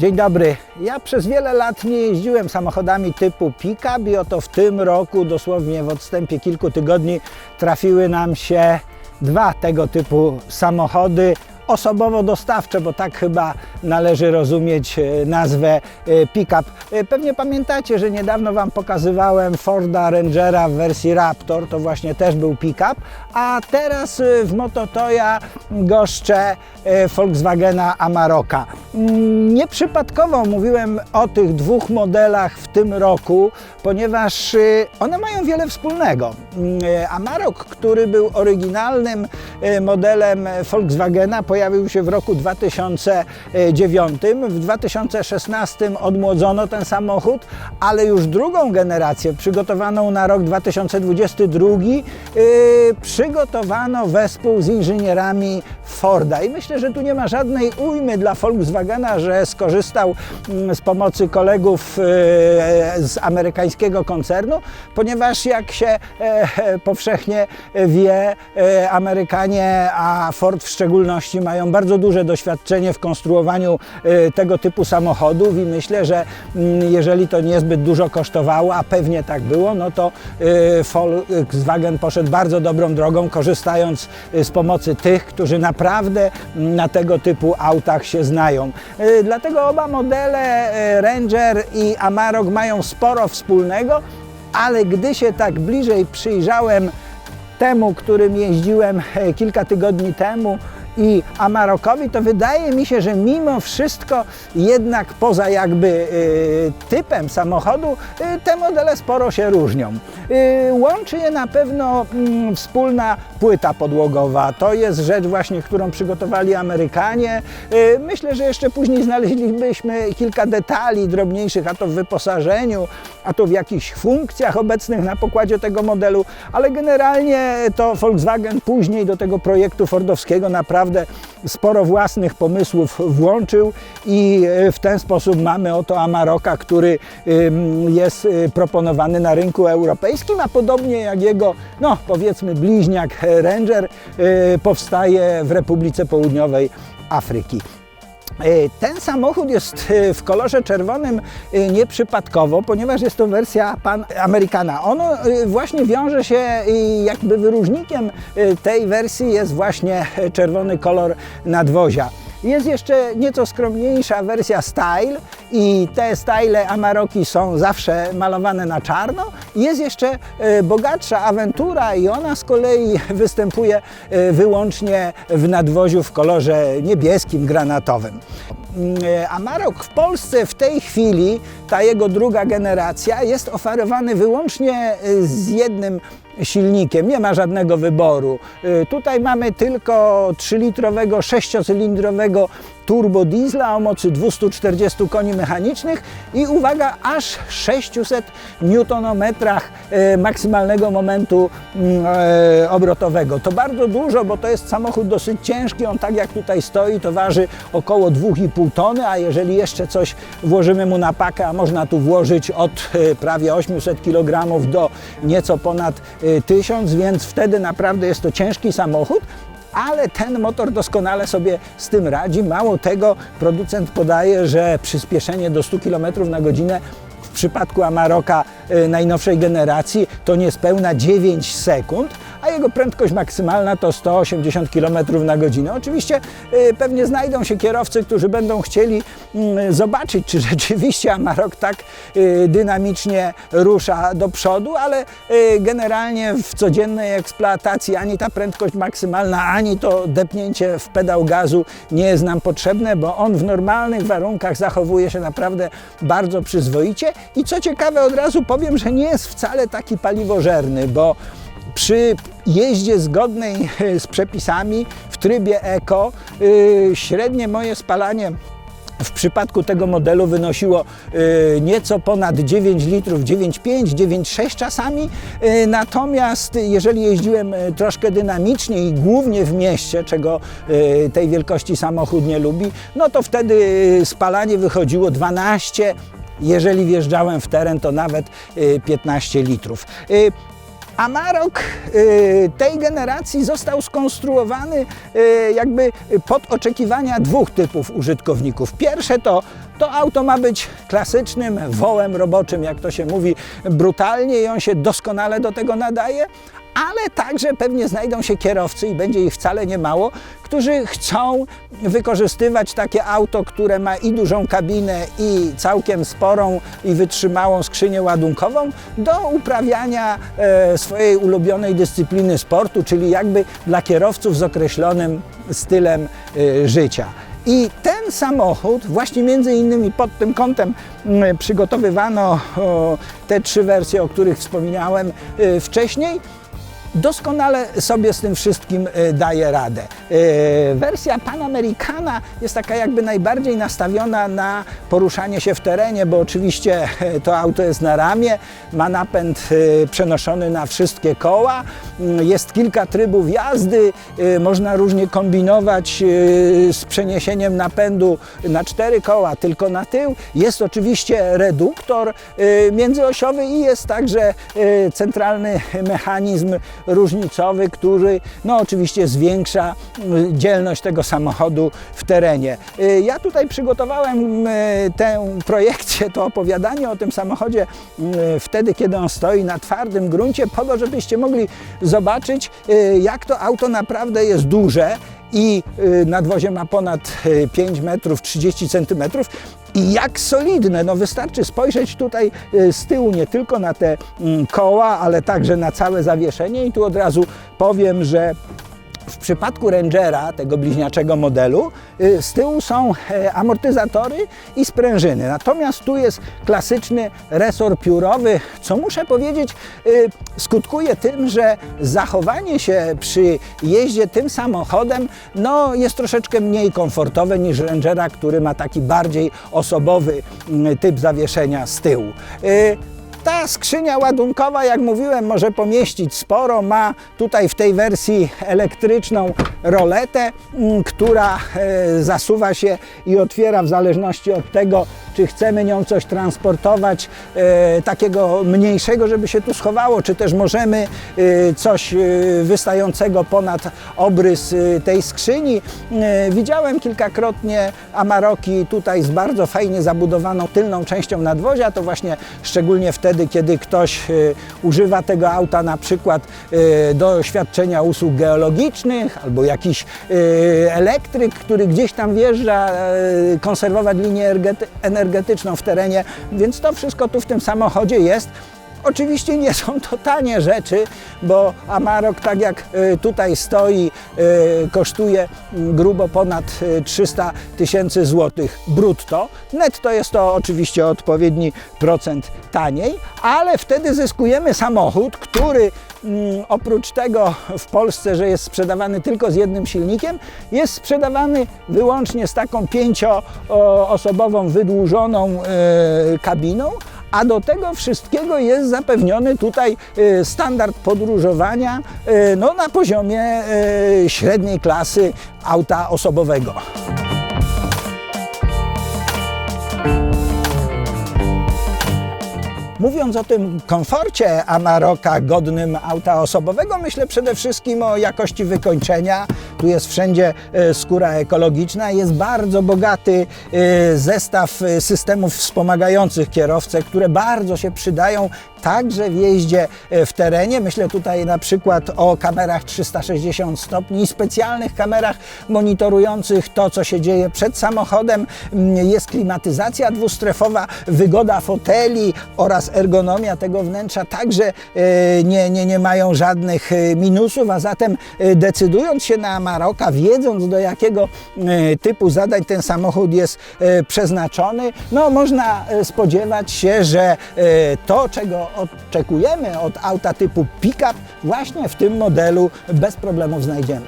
Dzień dobry. Ja przez wiele lat nie jeździłem samochodami typu pick-up i oto w tym roku, dosłownie w odstępie kilku tygodni, trafiły nam się dwa tego typu samochody osobowo-dostawcze, bo tak chyba należy rozumieć e, nazwę e, pick-up. E, Pewnie pamiętacie, że niedawno Wam pokazywałem Forda Rangera w wersji Raptor, to właśnie też był pick-up, a teraz w Mototoya goszczę Volkswagena Amaroka. Mm, Nieprzypadkowo mówiłem o tych dwóch modelach w tym roku, ponieważ one mają wiele wspólnego. Mm, Amarok, który był oryginalnym modelem Volkswagena, pojawił się w roku 2009. W 2016 odmłodzono ten samochód, ale już drugą generację, przygotowaną na rok 2022, yy, przygotowano wespół z inżynierami Forda. I myślę, że tu nie ma żadnej ujmy dla Volkswagena, że skorzystał mm, z pomocy kolegów yy, z amerykańskiego koncernu, ponieważ jak się e, powszechnie wie, e, A Ford w szczególności mają bardzo duże doświadczenie w konstruowaniu e, tego typu samochodów i myślę, że mm, jeżeli to niezbyt dużo kosztowało, a pewnie tak było, no to e, Volkswagen poszedł bardzo dobrą drogą, korzystając e, z pomocy tych, którzy naprawdę mm, na tego typu autach się znają. Dlatego oba modele Ranger i Amarok mają sporo wspólnego, ale gdy się tak bliżej przyjrzałem temu, którym jeździłem e, kilka tygodni temu i Amarokowi, to wydaje mi się, że mimo wszystko jednak poza jakby e, typem samochodu e, te modele sporo się różnią. E, Łączy je na pewno mm, wspólna płyta podłogowa. To jest rzecz właśnie, którą przygotowali Amerykanie. E, Myślę, że jeszcze później znaleźlibyśmy kilka detali drobniejszych, a to w wyposażeniu, a to w jakichś funkcjach obecnych na pokładzie tego modelu, ale generalnie to Volkswagen później do tego projektu fordowskiego naprawdę sporo własnych pomysłów włączył i e, w ten sposób mamy oto Amaroka, który jest y, proponowany na rynku europejskim, a podobnie jak jego, no powiedzmy bliźniak e, Ranger powstaje w Republice Południowej Afryki. E, Ten samochód jest e, w kolorze czerwonym e, nieprzypadkowo, ponieważ jest to wersja Pan Americana. Ono właśnie wiąże się i jakby wyróżnikiem tej wersji jest właśnie czerwony kolor nadwozia. Jest jeszcze nieco skromniejsza wersja Style i te style Amaroki są zawsze malowane na czarno. Jest jeszcze e, bogatsza Aventura i ona z kolei występuje e, wyłącznie w nadwoziu w kolorze niebieskim, granatowym. Mm, e, Amarok w Polsce w tej chwili, ta jego druga generacja, jest oferowany wyłącznie e, z jednym silnikiem, nie ma żadnego wyboru. Y, Tutaj mamy tylko 3-litrowego, 6-cylindrowego turbo diesla o mocy 240 koni mechanicznych i uwaga, aż 600 newtonometrach y, maksymalnego momentu mm, e, obrotowego. To bardzo dużo, bo to jest samochód dosyć ciężki, on tak jak tutaj stoi, to waży około 2,5 tony, a jeżeli jeszcze coś włożymy mu na pakę, można tu włożyć od e, prawie 800 kg do nieco ponad e, 1000, więc wtedy naprawdę jest to ciężki samochód. Ale ten motor doskonale sobie z tym radzi. Mało tego, producent podaje, że przyspieszenie do 100 km na godzinę w przypadku Amaroka e, najnowszej generacji to niespełna 9 sekund, a jego prędkość maksymalna to 180 km na godzinę. Oczywiście e, pewnie znajdą się kierowcy, którzy będą chcieli mm, zobaczyć, czy rzeczywiście Amarok tak e, dynamicznie rusza do przodu, ale e, generalnie w codziennej eksploatacji ani ta prędkość maksymalna, ani to depnięcie w pedał gazu nie jest nam potrzebne, bo on w normalnych warunkach zachowuje się naprawdę bardzo przyzwoicie i co ciekawe od razu powiem, że nie jest wcale taki paliwożerny, bo przy jeździe zgodnej z przepisami w trybie eko yy, średnie moje spalanie w przypadku tego modelu wynosiło y, nieco ponad 9 litrów, 9,5, 9,6 czasami. Y, natomiast jeżeli jeździłem y, troszkę dynamicznie i głównie w mieście, czego y, tej wielkości samochód nie lubi, no to wtedy y, spalanie wychodziło 12, jeżeli wjeżdżałem w teren, to nawet y, 15 litrów. Y, Amarok y, tej generacji został skonstruowany y, jakby pod oczekiwania dwóch typów użytkowników. Pierwsze to to auto ma być klasycznym wołem roboczym, jak to się mówi brutalnie i on się doskonale do tego nadaje, ale także pewnie znajdą się kierowcy i będzie ich wcale nie mało, którzy chcą wykorzystywać takie auto, które ma i dużą kabinę, i całkiem sporą i wytrzymałą skrzynię ładunkową do uprawiania e, swojej ulubionej dyscypliny sportu, czyli jakby dla kierowców z określonym stylem e, życia. I ten samochód, właśnie między innymi pod tym kątem mm, przygotowywano te trzy wersje, o których wspominałem e, wcześniej, doskonale sobie z tym wszystkim e, daje radę. E, Wersja Panamericana jest taka jakby najbardziej nastawiona na poruszanie się w terenie, bo oczywiście e, to auto jest na ramię, ma napęd przenoszony na wszystkie koła, Mm, jest kilka trybów jazdy, można różnie kombinować z przeniesieniem napędu na cztery koła, tylko na tył. Jest oczywiście reduktor międzyosiowy i jest także centralny mechanizm różnicowy, który no oczywiście zwiększa y, dzielność tego samochodu w terenie. Y, Ja tutaj przygotowałem y, tę projekcję, to opowiadanie o tym samochodzie y, wtedy, kiedy on stoi na twardym gruncie, po to, żebyście mogli zobaczyć, y, jak to auto naprawdę jest duże i nadwozie ma ponad y, 5 metrów 30 centymetrów i jak solidne. No wystarczy spojrzeć tutaj y, z tyłu nie tylko na te mm, koła, ale także na całe zawieszenie i tu od razu powiem, że w przypadku Rangera, tego bliźniaczego modelu, y, z tyłu są e, amortyzatory i sprężyny. Natomiast tu jest klasyczny resor piórowy, co muszę powiedzieć, y, skutkuje tym, że zachowanie się przy jeździe tym samochodem no, jest troszeczkę mniej komfortowe niż Rangera, który ma taki bardziej osobowy mm, typ zawieszenia z tyłu. Ta skrzynia ładunkowa, jak mówiłem, może pomieścić sporo. Ma tutaj w tej wersji elektryczną roletę, mm, która e, zasuwa się i otwiera w zależności od tego, czy chcemy nią coś transportować e, takiego mniejszego, żeby się tu schowało, czy też możemy e, coś wystającego ponad obrys tej skrzyni. Widziałem kilkakrotnie Amaroki tutaj z bardzo fajnie zabudowaną tylną częścią nadwozia, to właśnie szczególnie wtedy, kiedy ktoś używa tego auta na przykład do świadczenia usług geologicznych albo jakiś e, elektryk, który gdzieś tam wjeżdża e, konserwować linię ergety- energetyczną w terenie, więc to wszystko tu w tym samochodzie jest. Oczywiście nie są to tanie rzeczy, bo Amarok, tak jak e, tutaj stoi, e, kosztuje mm, grubo ponad e, 300 tysięcy złotych brutto. Netto jest to oczywiście odpowiedni procent taniej, ale wtedy zyskujemy samochód, który mm, oprócz tego w Polsce, że jest sprzedawany tylko z jednym silnikiem, jest sprzedawany wyłącznie z taką pięcioosobową wydłużoną kabiną, a do tego wszystkiego jest zapewniony tutaj e, standard podróżowania e, no, na poziomie e, średniej klasy auta osobowego. Mówiąc o tym komforcie Amaroka godnym auta osobowego, myślę przede wszystkim o jakości wykończenia. Tu jest wszędzie e, skóra ekologiczna, jest bardzo bogaty e, zestaw e, systemów wspomagających kierowcę, które bardzo się przydają także w jeździe w terenie. Myślę tutaj na przykład o kamerach 360 stopni i specjalnych kamerach monitorujących to, co się dzieje przed samochodem. Mm, Jest klimatyzacja dwustrefowa, wygoda foteli oraz ergonomia tego wnętrza także nie, nie, nie mają żadnych minusów, a zatem decydując się na Maroka, wiedząc do jakiego e, typu zadań ten samochód jest e, przeznaczony, no można e, spodziewać się, że to, czego oczekujemy od auta typu pick-up, właśnie w tym modelu bez problemów znajdziemy.